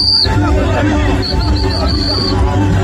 Thank you.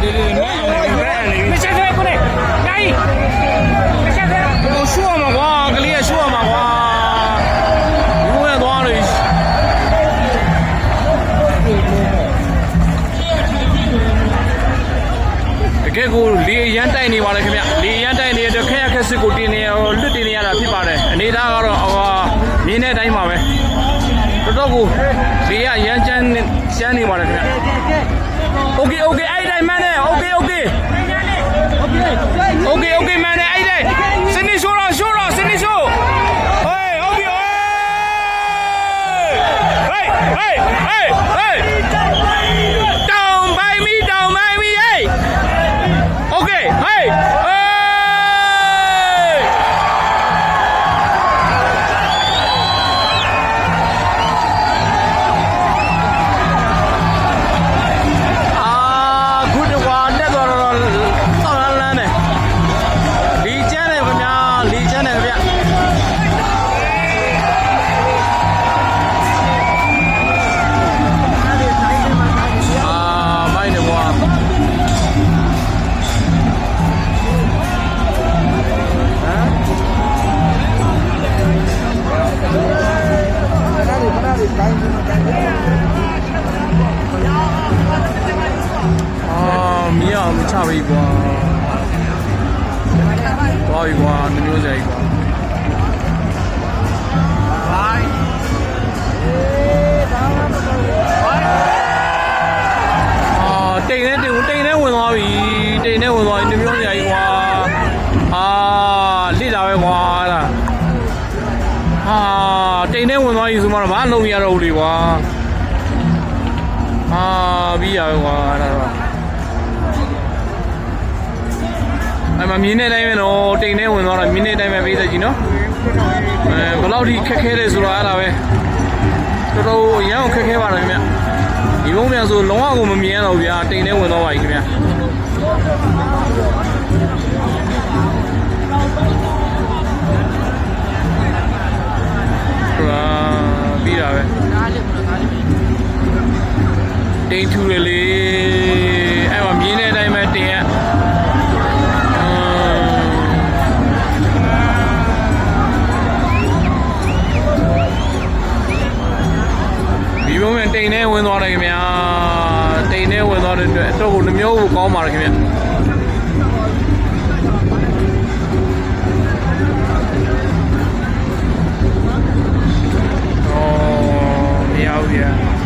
对对，慢点，慢点。没下车过来，阿姨，没下车。我说嘛，我跟你说嘛，我永远多了。တကယ်ကိုလေအရန်တိုက်နေပါလေခင်ဗျလေအရန်တိုက်နေတဲ့အတွက်ခက်ရခက်စစ်ကိုတင်နေရလွတ်တင်နေရတာဖြစ်ပါတယ်အနေသားကတော့ဟိုမြင်းတဲ့အတိုင်းပါပဲတော်တော်ကိုလေရရန်ချမ်းချမ်းနေပါလေခင်ဗျ အာမီးအောင်မချပြီကွာသွားပြီကွာနှမျိုးစရာကြီးကွာအာတိန်နဲ့တိန်ကိုတိန်နဲ့ဝင်သွားပြီတိန်နဲ့ဝင်သွားပြီနှမျိုးစရာကြီးကွာအာလိတာပဲကွာအဲ့ဒါအာတိန်နဲ့ဝင်သွားပြီဆိုမှတော့ဘာလုံးမရတော့ဘူးလေကွာအာပြီးရပဲကွာအဲ့ဒါ မှာမြင်းတဲ့အတိုင်းပဲနော်တိမ်ထဲဝင်သွားတာမြင်းတဲ့အတိုင်းပဲပေးသက်ကြီးနော်အဲဘယ်လောက်ထိခက်ခဲလဲဆိုတော့အဲ့ဒါပဲတော်တော်အရန်ကိုခက်ခဲပါတယ်ခင်ဗျဒီဘုံပြန်ဆိုလုံးဝကိုမမြင်ရတော့ဘူးဗျာတိမ်ထဲဝင်သွားပါပြီခင်ဗျဟုတ်လားပြီးတာပဲတိမ်ထူတယ်လေ င်းပါတယ်ခင်ဗျအော်မရဘူးဗျာ